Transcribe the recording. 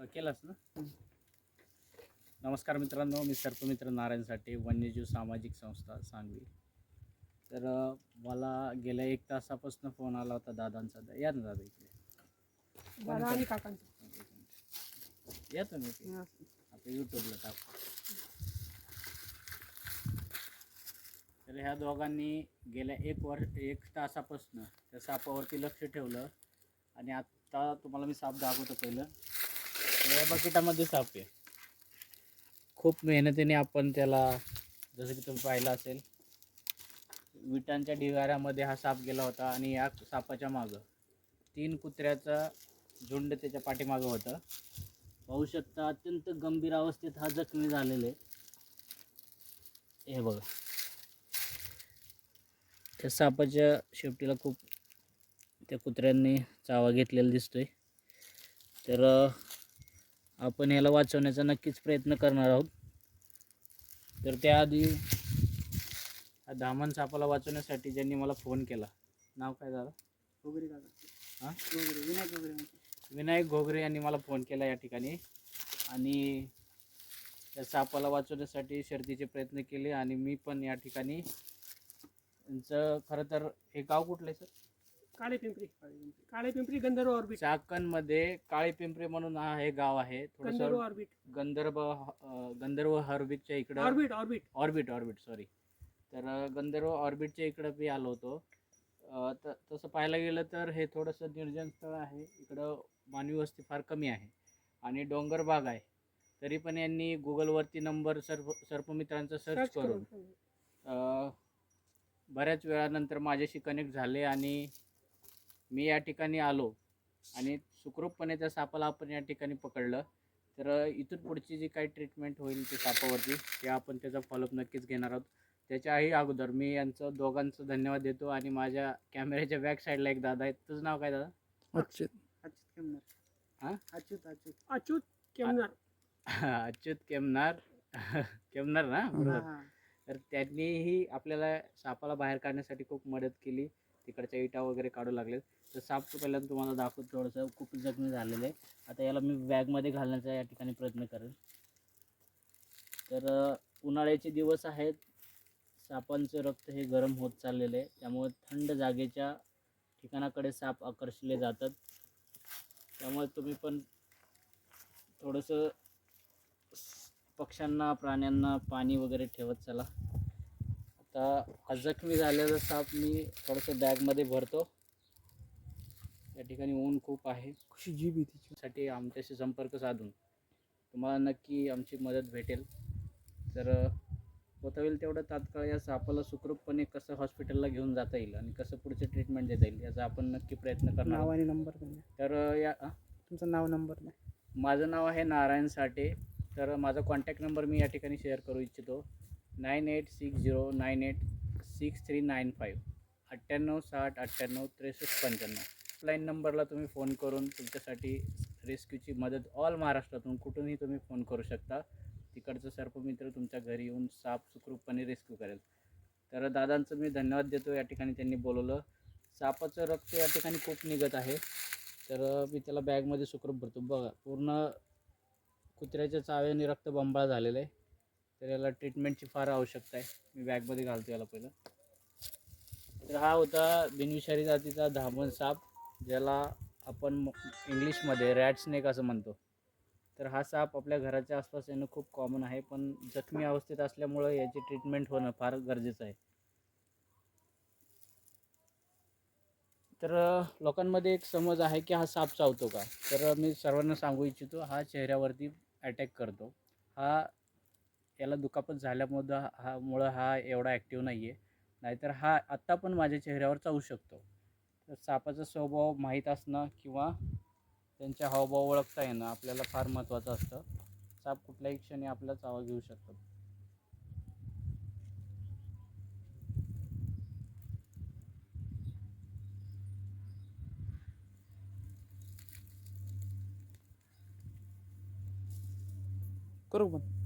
केलास ना? नमस्कार मित्रांनो मी सर्पमित्र नारायण साठे वन्यजीव सामाजिक संस्था सांगली तर मला गेल्या एक तासापासून फोन आला होता दादांचा. दा- या ना दादा इकडे. दादा आणि काकांचं. या तुम्ही इकडे. आता यूट्यूबला टाक. तर ह्या दोघांनी गेल्या एक वर्ष एक तासापासून त्या सापावरती लक्ष ठेवलं. आणि आत्ता तुम्हाला मी साप दाखवतो पहिलं. या बकेटामध्ये साप आहे. खूप मेहनतीने आपण त्याला जसं की तुम्ही पाहिलं असेल विटांच्या ढिगाऱ्यामध्ये हा साप गेला होता आणि या सापाच्या मागं तीन कुत्र्याचा झुंड त्याच्या पाठीमागं होतं. पाहू शकता अत्यंत गंभीर अवस्थेत हा जखमी झालेला आहे. हे बघा. त्या सापाच्या शेपटीला खूप त्या कुत्र्यांनी चावा घेतलेला दिसतोय. तर आपण याला वाचवण्याचा नक्कीच प्रयत्न करणार आहोत. तर त्याआधी हा दामन सापाला वाचवण्यासाठी ज्यांनी मला फोन केला. नाव काय झालं वगैरे काका हां? विनायक म्हणते. विनायक घोगरे यांनी मला फोन केला या ठिकाणी. आणि त्या सापाला वाचवण्यासाठी शर्तीचे प्रयत्न केले आणि मी पण या ठिकाणी. त्यांचं खरं तर हे गाव कुठलं आहे सर? काळे पिंपरी. काळे पिंपरी गंधर्व ऑर्बिट. चाकणमध्ये काळी पिंपरी म्हणून हा हे गाव आहे. गंधर्व थोडंसं ऑर्बिट. गंधर्व अं, गंधर्व हर्बिटच्या इकडं orbit orbit. Orbit orbit sorry तर अं, गंधर्व ऑर्बिटच्या इकडं मी आलो होतो. अं, त तसं पाहायला गेलं तर हे थोडंसं निर्जन स्थळ आहे. इकडं मानवी वस्ती फार कमी आहे आणि डोंगर भाग आहे. तरी पण यांनी गुगलवरती नंबर सर्प सर्पमित्रांचा सर्च सर्च करून करून अं, बऱ्याच वेळानंतर माझ्याशी कनेक्ट झाले आणि मी या ठिकाणी आलो आणि सुखरूपपणे त्या सापाला आपण या ठिकाणी पकडलं. तर इथून पुढची जी काही ट्रीटमेंट होईल त्या सापावरती ते आपण त्याचा फॉलोअप नक्कीच घेणार आहोत. त्याच्याही अगोदर मी यांचं दोघांचं धन्यवाद देतो आणि माझ्या कॅमेऱ्याच्या बॅक साईडला एक दादा आहे तुझं नाव काय दादा? अच्युत. अच्युत केमनार हा? अच्युत अच्युत. अच्युत केमनार अच्युत केमनार केमनार ना? बरोबर. तर त्यांनीही आपल्याला सापाला बाहेर काढण्यासाठी खूप मदत केली. तिकडच्या इटा वगैरे काढू लागले. तर साप पहिल्यांदा तुम्हाला दाखवत थोडंसं. खूप जखमी झालेलं आहे. आता याला मी बॅगमध्ये घालण्याचा या ठिकाणी प्रयत्न करेन. तर उन्हाळ्याचे दिवस आहेत. सापांचं रक्त हे गरम होत चाललेलं आहे. त्यामुळे थंड जागेच्या ठिकाणाकडे साप आकर्षले जातात. त्यामुळे तुम्ही पण थोडंसं पक्ष्यांना प्राण्यांना पाणी वगैरे ठेवत चला. आता जखमी झालेला साप मी थोडंसं बॅगमध्ये भरतो. या ठिकाणी ऊन खूप आहे. कशी जीभ आहे साठी आमच्याशी संपर्क साधून तुम्हाला नक्की आमची मदत भेटेल. तर होता होईल तेवढं तात्काळ या सापाला सुखरूपपणे कसं हॉस्पिटलला घेऊन जाता येईल आणि कसं पुढचे ट्रीटमेंट देता येईल याचा आपण नक्की प्रयत्न करणार नाव. आणि नंबर. तर या तुमचं नाव नंबर द्या. माझं नाव आहे नारायण साठे. तर माझा कॉन्टॅक्ट नंबर मी या ठिकाणी शेअर करू इच्छितो. Nine eight six zero nine eight six three nine five अठ्ठ्याण्णव साठ अठ्ठ्याण्णव त्रेसष्ट पंच्याण्णव लाईन नंबरला तुम्ही फोन करून तुमच्यासाठी रेस्क्यूची मदत ऑल महाराष्ट्रातून कुठूनही तुम्ही फोन करू शकता. तिकडचं सर्पमित्र तुमच्या घरी येऊन साप सुखरूपपणे रेस्क्यू करेल. तर दादांचं मी धन्यवाद देतो. या ठिकाणी त्यांनी बोलवलं. सापाचं रक्त या ठिकाणी खूप निघत आहे. तर मी त्याला बॅगमध्ये सुखरूप भरतो. बघा पूर्ण कुत्र्याच्या चाव्याने रक्त बंबाळ झालेलं आहे. तर याला ट्रीटमेंटची फार आवश्यकता आहे. मी बॅगमध्ये घालतो याला पहिलं. तर हा होता बिनविषारी जातीचा धामण साप ज्याला आपण इंग्लिशमध्ये रॅट स्नेक असं म्हणतो. तर हा साप आपल्या घराच्या आसपास येणं खूप कॉमन आहे पण जखमी अवस्थेत असल्यामुळं याची ट्रीटमेंट होणं फार गरजेचं आहे. तर लोकांमध्ये एक समज आहे की हा साप चावतो का? तर मी सर्वांना सांगू इच्छितो हा चेहऱ्यावरती अटॅक करतो. हा याला दुखापत झाल्यामुळं हा मुळं हा एवढा ॲक्टिव्ह नाही आहे नाहीतर हा आत्ता पण माझ्या चेहऱ्यावर चावू शकतो. तर सापाचा स्वभाव माहीत असणं किंवा त्यांच्या हावभाव ओळखता येणं आपल्याला फार महत्त्वाचं असतं. साप कुठल्याही क्षणी आपला चावा घेऊ शकतो. करू पण.